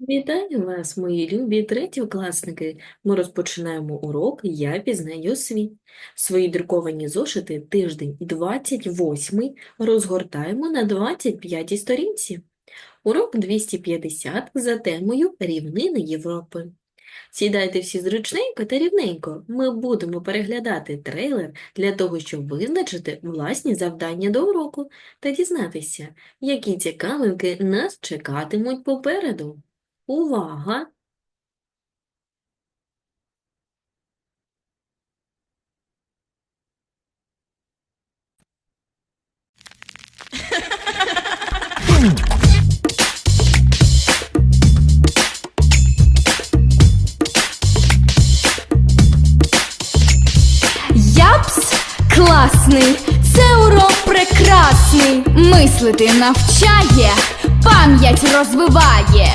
Вітаю вас, мої любі третьокласники! Ми розпочинаємо урок «Я пізнаю світ». Свої друковані зошити тиждень 28 розгортаємо на 25 сторінці. Урок 250 за темою «Рівнини Європи». Сідайте всі зручненько та рівненько. Ми будемо переглядати трейлер для того, щоб визначити власні завдання до уроку та дізнатися, які цікавинки нас чекатимуть попереду. Увага! Япс класний, це урок прекрасний. Мислити навчає, пам'ять розвиває.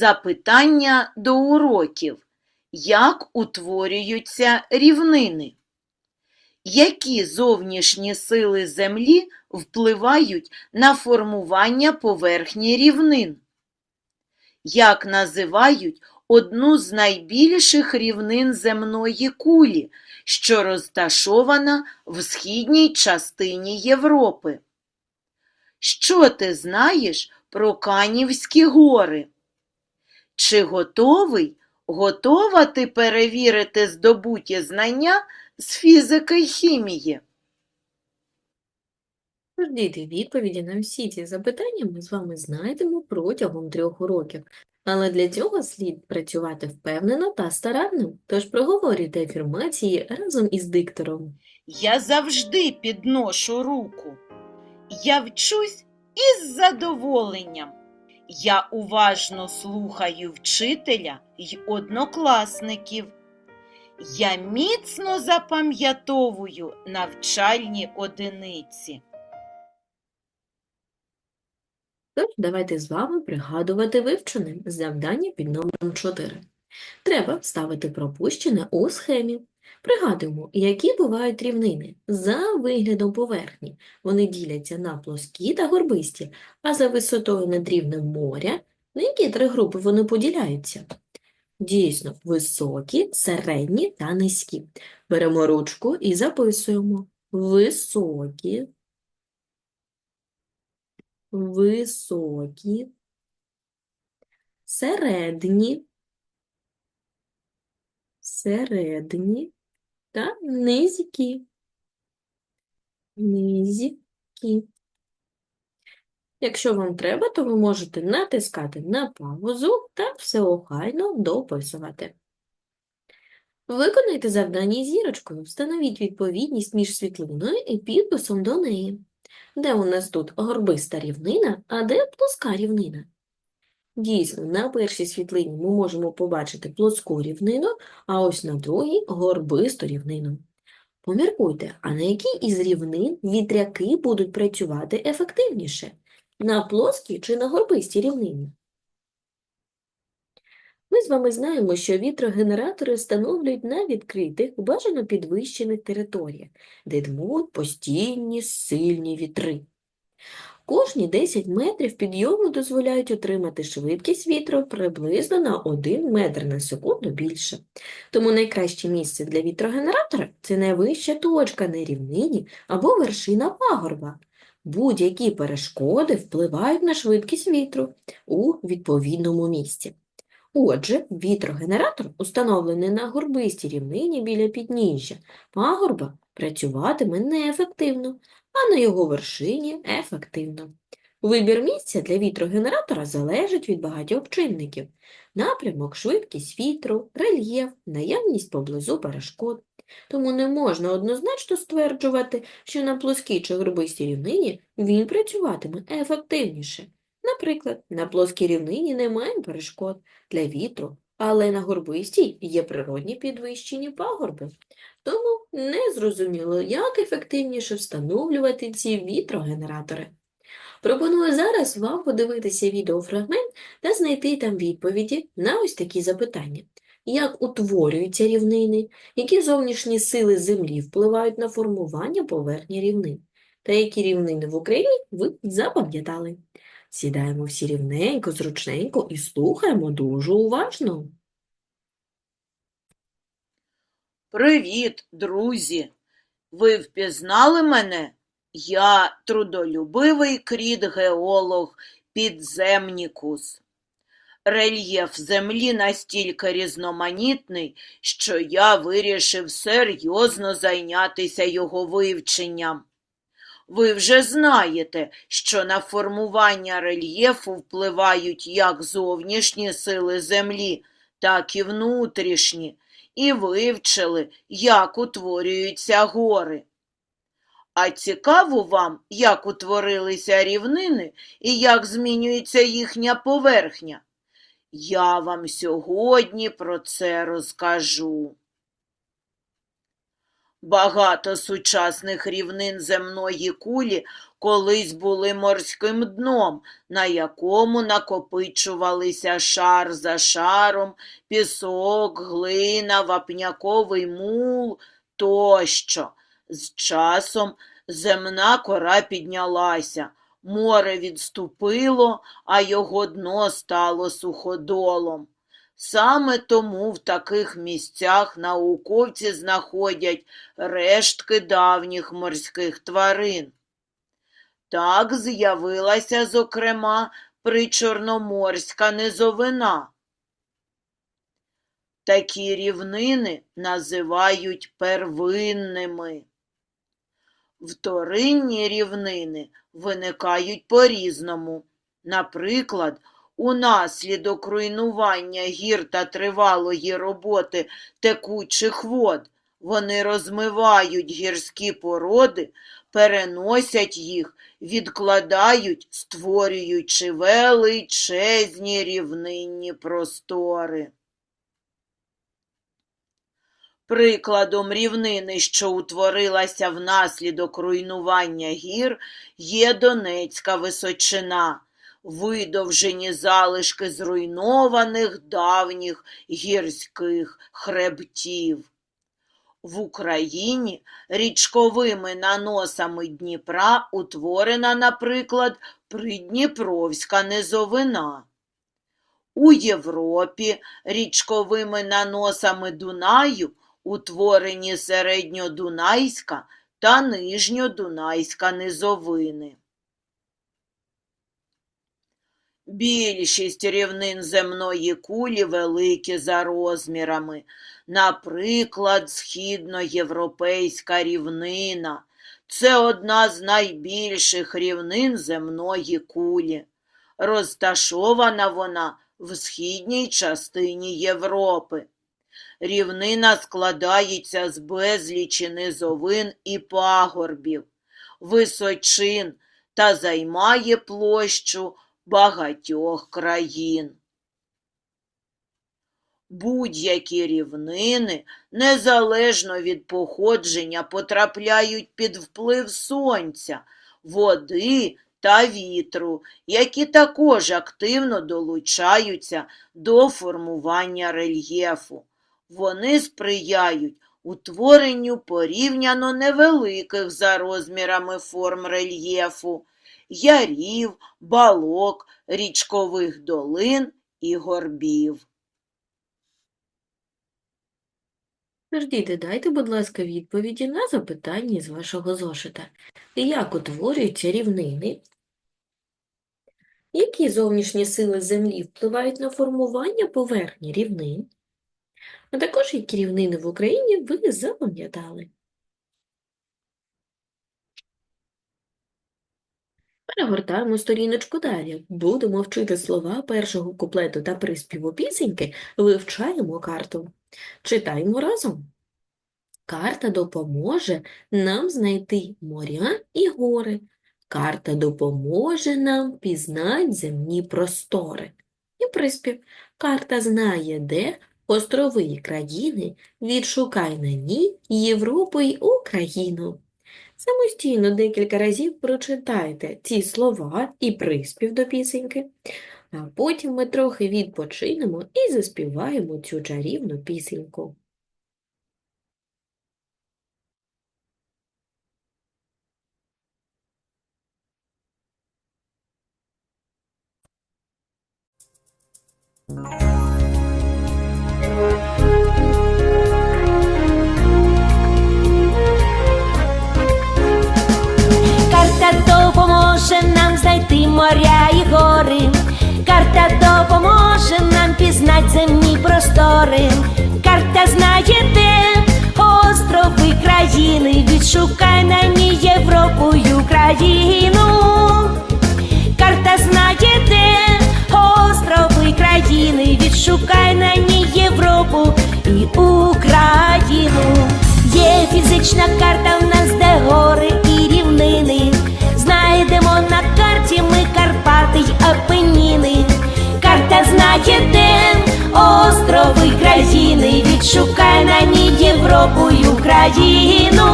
Запитання до уроків. Як утворюються рівнини? Які зовнішні сили Землі впливають на формування поверхні рівнин? Як називають одну з найбільших рівнин земної кулі, що розташована в східній частині Європи? Що ти знаєш про Канівські гори? Чи готовий, готова ти перевірити здобуті знання з фізики й хімії? Діти, відповіді на всі ці запитання ми з вами знайдемо протягом трьох уроків. Але для цього слід працювати впевнено та старанно. Тож проговорюйте афірмації разом із диктором. Я завжди підношу руку. Я вчусь із задоволенням. Я уважно слухаю вчителя й однокласників. Я міцно запам'ятовую навчальні одиниці. Тож, давайте з вами пригадувати вивчене завдання під номером 4. Треба вставити пропущене у схемі. Пригадуємо, які бувають рівнини. За виглядом поверхні вони діляться на плоскі та горбисті, а за висотою над рівнем моря на які три групи вони поділяються? Дійсно, високі, середні та низькі. Беремо ручку і записуємо. Високі, високі, середні, середні та низькі. Низькі. Якщо вам треба, то ви можете натискати на паузу та все охайно дописувати. Виконайте завдання зірочкою. Встановіть відповідність між світлиною і підписом до неї. Де у нас тут горбиста рівнина, а де плоска рівнина? Дійсно, на першій світлині ми можемо побачити плоску рівнину, а ось на другій – горбисту рівнину. Поміркуйте, а на якій із рівнин вітряки будуть працювати ефективніше? На плоскій чи на горбистій рівнині? Ми з вами знаємо, що вітрогенератори встановлюють на відкритих, бажано підвищених територіях, де дмуть постійні сильні вітри. Кожні 10 метрів підйому дозволяють отримати швидкість вітру приблизно на 1 метр на секунду більше. Тому найкраще місце для вітрогенератора – це найвища точка на рівнині або вершина пагорба. Будь-які перешкоди впливають на швидкість вітру у відповідному місці. Отже, вітрогенератор, установлений на горбистій рівнині біля підніжжя пагорба, працюватиме неефективно, а на його вершині – ефективно. Вибір місця для вітрогенератора залежить від багатьох чинників – напрямок, швидкість вітру, рельєф, наявність поблизу перешкод. Тому не можна однозначно стверджувати, що на плоскій чи горбистій рівнині він працюватиме ефективніше. Наприклад, на плоскій рівнині немає перешкод для вітру, але на горбистій є природні підвищені пагорби. Тому не зрозуміло, як ефективніше встановлювати ці вітрогенератори. Пропоную зараз вам подивитися відеофрагмент та знайти там відповіді на ось такі запитання. Як утворюються рівнини, які зовнішні сили Землі впливають на формування поверхні рівнин, та які рівнини в Україні ви запам'ятали. Сідаємо всі рівненько, зручненько і слухаємо дуже уважно. Привіт, друзі! Ви впізнали мене? Я трудолюбивий кріт-геолог підземнікус. Рельєф землі настільки різноманітний, що я вирішив серйозно зайнятися його вивченням. Ви вже знаєте, що на формування рельєфу впливають як зовнішні сили землі, так і внутрішні, і вивчили, як утворюються гори. А цікаво вам, як утворилися рівнини і як змінюється їхня поверхня? Я вам сьогодні про це розкажу. Багато сучасних рівнин земної кулі колись були морським дном, на якому накопичувалися шар за шаром, пісок, глина, вапняковий мул тощо. З часом земна кора піднялася, море відступило, а його дно стало суходолом. Саме тому в таких місцях науковці знаходять рештки давніх морських тварин. Так з'явилася, зокрема, причорноморська низовина. Такі рівнини називають первинними. Вторинні рівнини виникають по-різному. Наприклад, унаслідок руйнування гір та тривалої роботи текучих вод вони розмивають гірські породи, переносять їх, відкладають, створюючи величезні рівнинні простори. Прикладом рівнини, що утворилася внаслідок руйнування гір, є Донецька височина, видовжені залишки зруйнованих давніх гірських хребтів. В Україні річковими наносами Дніпра утворена, наприклад, Придніпровська низовина. У Європі річковими наносами Дунаю утворені середньодунайська та нижньодунайська низовини. Більшість рівнин земної кулі великі за розмірами, наприклад, східноєвропейська рівнина. Це одна з найбільших рівнин земної кулі. Розташована вона в східній частині Європи. Рівнина складається з безлічі низовин і пагорбів, височин та займає площу багатьох країн. Будь-які рівнини, незалежно від походження, потрапляють під вплив сонця, води та вітру, які також активно долучаються до формування рельєфу. Вони сприяють утворенню порівняно невеликих за розмірами форм рельєфу, ярів, балок, річкових долин і горбів. Тож, дайте, будь ласка, відповіді на запитання з вашого зошита. Як утворюються рівнини? Які зовнішні сили Землі впливають на формування поверхні рівнин? А також які рівнини в Україні ви запам'ятали? Перегортаємо сторіночку далі. Будемо вчити слова першого куплету та приспіву пісеньки, вивчаємо карту. Читаємо разом. Карта допоможе нам знайти моря і гори. Карта допоможе нам пізнать земні простори. І приспів. Карта знає, де острови і країни, відшукай на ній Європу й Україну. Самостійно декілька разів прочитайте ці слова і приспів до пісеньки, а потім ми трохи відпочинемо і заспіваємо цю чарівну пісеньку. Карта допоможе нам знайти моря і гори. Карта допоможе нам пізнати земні простори. Карта знає, де острови країни. Відшукай на ній Європу й Україну. Карта знає, де острови країни. Відшукай на ній Європу і Україну. Є фізична карта в нас, де гори і рівнини. Карті ми Карпати й Апеніни. Карта знає, де острови країни. Відшукай на ній Європу й Україну.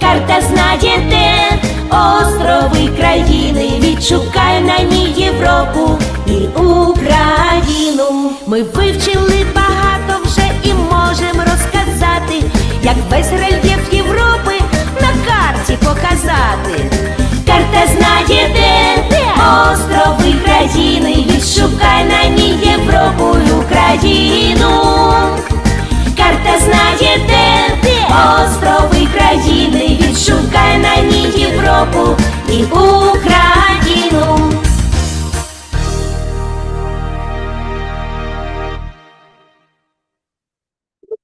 Карта знає, де острови країни. Відшукай на ній Європу і Україну. Ми вивчили багато вже і можемо розказати, як весь рельєф Європи на карті показати. Де острови країни. Відшукай на ній Європу і Україну. Карта знає, де острови країни. Відшукай на ній Європу і Україну.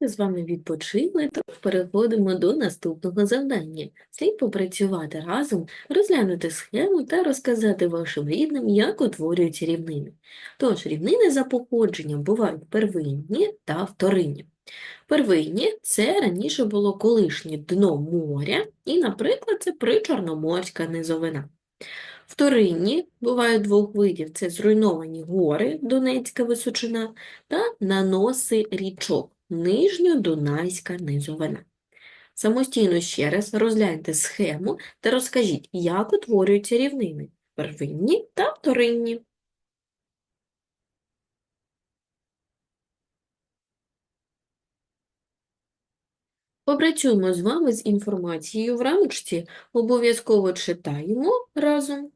Ми з вами відпочили, то переходимо до наступного завдання. Слід попрацювати разом, розглянути схему та розказати вашим рідним, як утворюються рівнини. Тож, рівнини за походженням бувають первинні та вторинні. Первинні – це раніше було колишнє дно моря, і, наприклад, це причорноморська низовина. Вторинні бувають двох видів – це зруйновані гори, Донецька височина, та наноси річок, Нижньодунайська низовина. Самостійно ще раз розгляньте схему та розкажіть, як утворюються рівнини – первинні та вторинні. Попрацюємо з вами з інформацією в рамочці, обов'язково читаємо разом.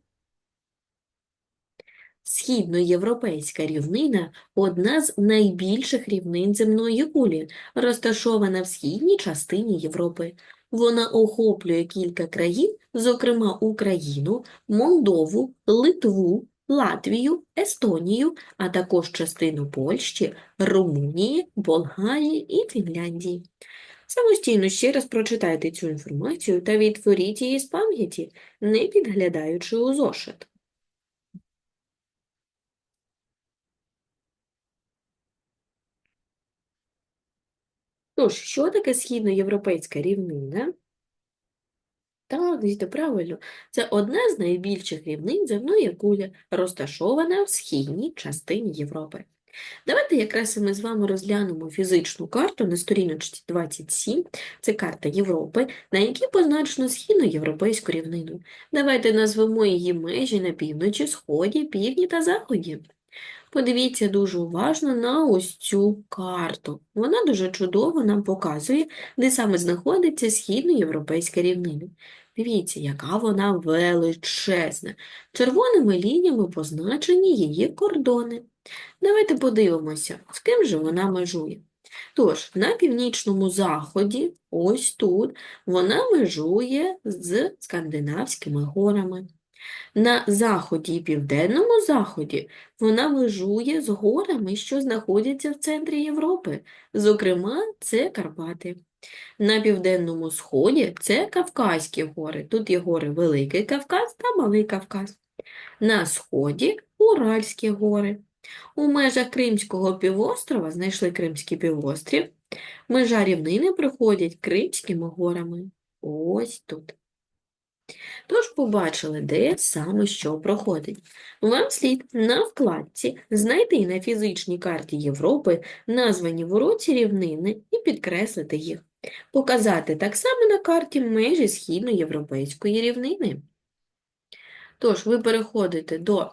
Східноєвропейська рівнина – одна з найбільших рівнин земної кулі, розташована в східній частині Європи. Вона охоплює кілька країн, зокрема Україну, Молдову, Литву, Латвію, Естонію, а також частину Польщі, Румунії, Болгарії і Фінляндії. Самостійно ще раз прочитайте цю інформацію та відтворіть її з пам'яті, не підглядаючи у зошит. Тож, що таке східноєвропейська рівнина? Так, дійсно, правильно. Це одна з найбільших рівнин земної кулі, розташована в східній частині Європи. Давайте якраз ми з вами розглянемо фізичну карту на сторіночці 27. Це карта Європи, на якій позначено східноєвропейську рівнину. Давайте назвемо її межі на півночі, сході, півдні та заході. Подивіться дуже уважно на ось цю карту. Вона дуже чудово нам показує, де саме знаходиться східноєвропейська рівнина. Дивіться, яка вона величезна. Червоними лініями позначені її кордони. Давайте подивимося, з ким же вона межує. Тож, на північному заході, ось тут, вона межує з Скандинавськими горами. На заході і південному заході вона межує з горами, що знаходяться в центрі Європи. Зокрема, це Карпати. На південному сході це Кавказькі гори. Тут є гори Великий Кавказ та Малий Кавказ. На сході Уральські гори. У межах Кримського півострова знайшли Кримський півострів. Межа рівнини проходять Кримськими горами. Ось тут. Тож побачили, де саме що проходить. Вам слід на вкладці знайти на фізичній карті Європи названі в уроці рівнини і підкреслити їх. Показати так само на карті межі східноєвропейської рівнини. Тож ви переходите до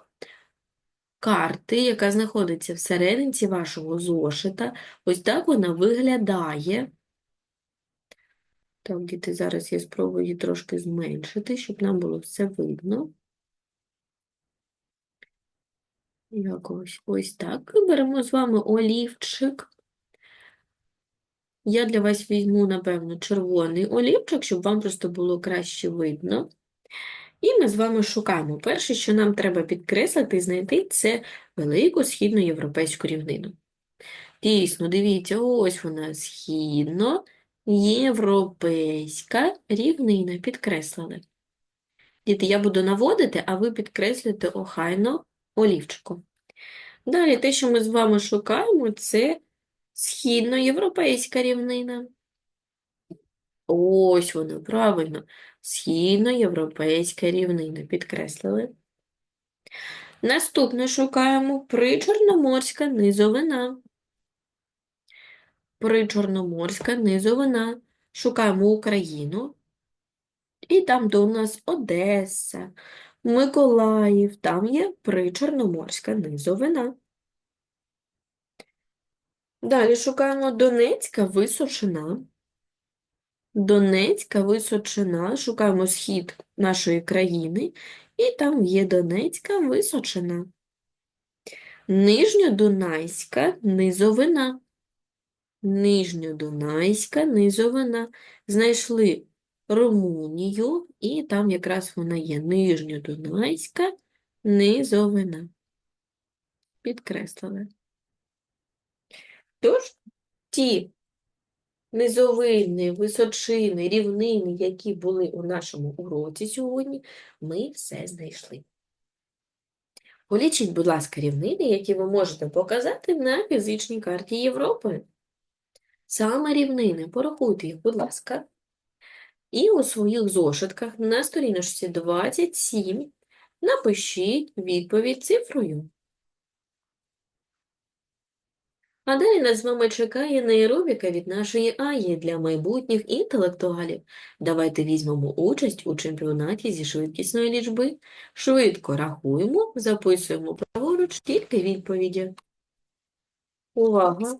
карти, яка знаходиться всерединці вашого зошита. Ось так вона виглядає. Так, діти, зараз я спробую її трошки зменшити, щоб нам було все видно. Якось ось так. Беремо з вами олівчик. Я для вас візьму, напевно, червоний олівчик, щоб вам просто було краще видно. І ми з вами шукаємо. Перше, що нам треба підкреслити і знайти, це велику східноєвропейську рівнину. Дійсно, дивіться, ось вона східноєвропейська рівнина. Підкреслили. Діти, я буду наводити, а ви підкреслюєте охайно олівчиком. Далі те, що ми з вами шукаємо, це східноєвропейська рівнина. Ось вона, правильно. Східноєвропейська рівнина. Підкреслили. Наступне шукаємо причорноморська низовина. Причорноморська низовина. Шукаємо Україну. І там, де у нас Одеса, Миколаїв, там є причорноморська низовина. Далі шукаємо Донецька височина. Донецька височина. Шукаємо схід нашої країни, і там є Донецька височина. Нижньодунайська низовина. Нижньодунайська низовина. Знайшли Румунію, і там якраз вона є Нижньодунайська низовина. Підкреслили. Тож, ті низовини, височини, рівнини, які були у нашому уроці сьогодні, ми все знайшли. Полічіть, будь ласка, рівнини, які ви можете показати на фізичній карті Європи. Саме рівнини, порахуйте їх, будь ласка. І у своїх зошитках на сторіночці 27 напишіть відповідь цифрою. А далі нас з вами чекає нейробіка від нашої Аї для майбутніх інтелектуалів. Давайте візьмемо участь у чемпіонаті зі швидкісної лічби. Швидко рахуємо, записуємо праворуч тільки відповіді. Увага!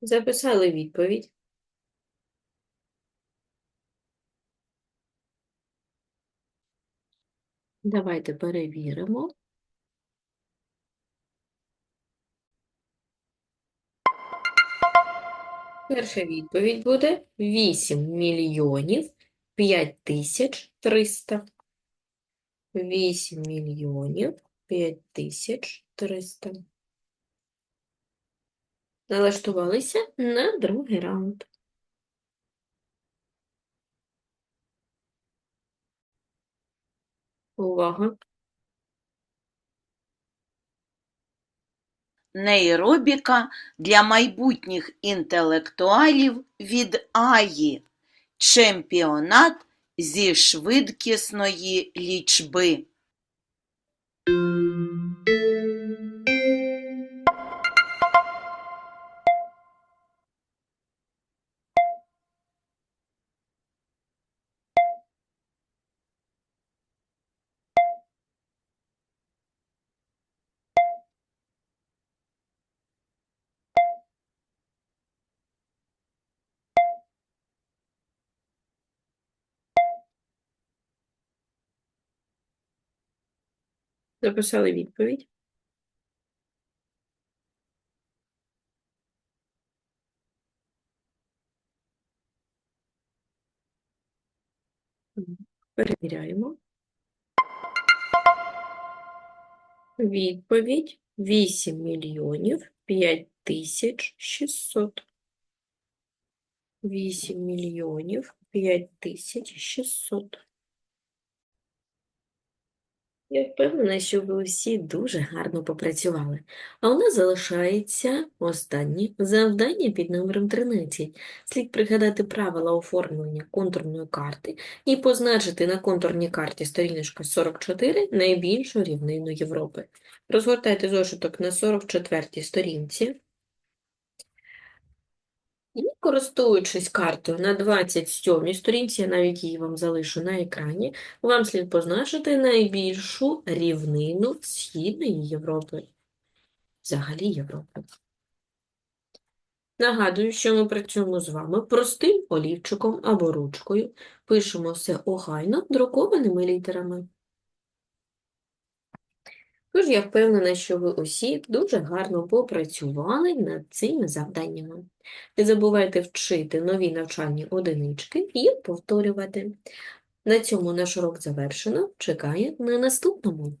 Записали відповідь. Давайте перевіримо. Перша відповідь буде 8 мільйонів 5 тисяч 300. 8 мільйонів 5 тисяч 300. Налаштувалися на другий раунд. Увага! Нейробіка для майбутніх інтелектуалів від Аї. Чемпіонат зі швидкісної лічби. Записали відповідь. Перевіряємо. Відповідь 8 мільйонів 5 тисяч 600. 8 мільйонів 5 тисяч 600. Я впевнена, що ви усі дуже гарно попрацювали. А у нас залишається останнє завдання під номером 13. Слід пригадати правила оформлення контурної карти і позначити на контурній карті сторіночка 44 найбільшу рівнину Європи. Розгортайте зошиток на 44 сторінці. І користуючись картою на 27 сторінці, я навіть її вам залишу на екрані, вам слід позначити найбільшу рівнину Східної Європи, взагалі Європи. Нагадую, що ми працюємо з вами простим олівчиком або ручкою, пишемо все охайно друкованими літерами. Тож я впевнена, що ви усі дуже гарно попрацювали над цими завданнями. Не забувайте вчити нові навчальні одинички і повторювати. На цьому наш урок завершено. Чекаю на наступному.